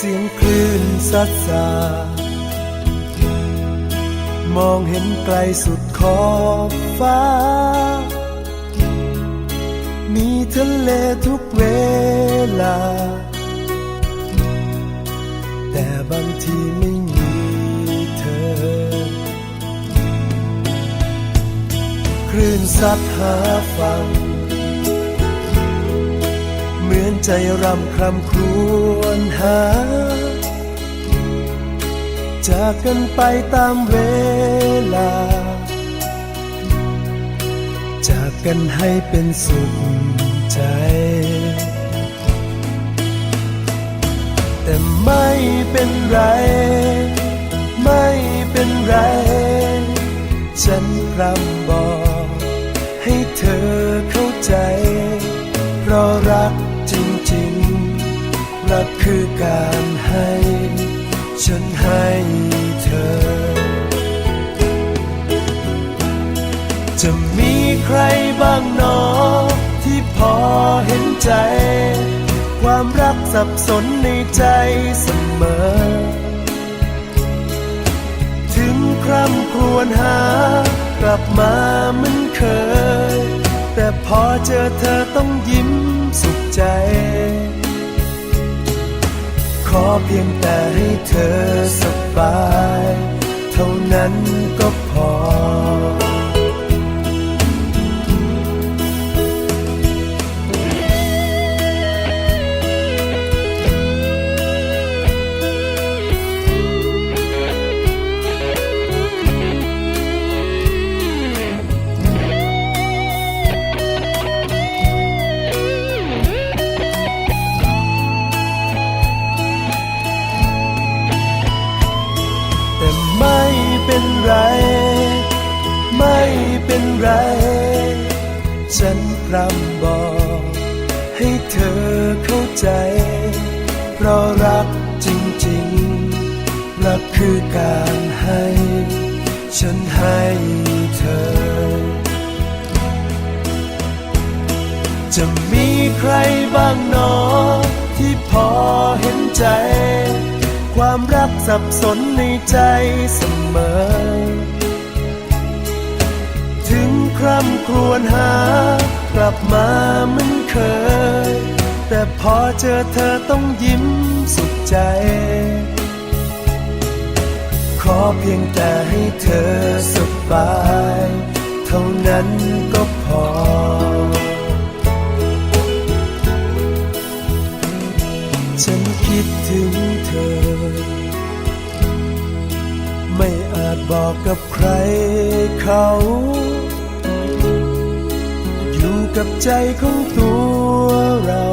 เสียงคลื่นซัดสามองเห็นไกลสุดขอบฟ้า มีทะเลทุกเวลา แต่บางทีไม่มีเธอ คลื่นซัดหาฟัง ใจรำครำครวญหา จากกันไปตามเวลา จากกันให้เป็นสุขใจ แต่ไม่เป็นไร ไม่เป็นไร ฉันพร่ำบอกให้เธอเข้าใจ เพราะรัก รักคือการให้ ฉันให้เธอ จะมีใครบ้างหนอ ที่พอเห็นใจ ความรักสับสนในใจเสมอ ถึงคร่ำครวญหา กลับมาเหมือนเคย แต่พอเจอเธอต้องยิ้มสุขใจ ขอเพียงแต่ให้เธอสบาย เท่านั้นก็พอ แต่ไม่เป็นไร ไม่เป็นไร ฉันพร่ำบอก ให้เธอเข้าใจ เพราะรักจริงๆ รักคือการให้ ฉันให้เธอ จะมีใครบ้างหนอ ที่พอเห็นใจ ความรักสับสนในใจเสมอ ถึงคร่ำครวญหากลับมาเหมือนเคย แต่พอเจอเธอต้องยิ้มสุขใจ ขอเพียงแต่ให้เธอสบาย เท่านั้นก็ คิดถึงเธอ ไม่อาจบอกกับใครเขา อยู่กับใจของตัวเรา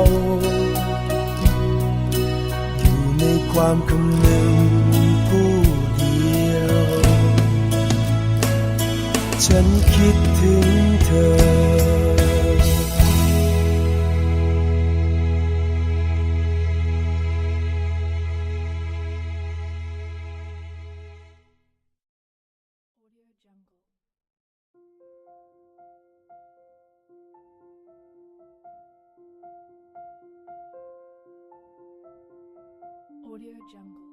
อยู่ในความคำนึงผู้เดียว ฉันคิดถึงเธอ Audio Jungle.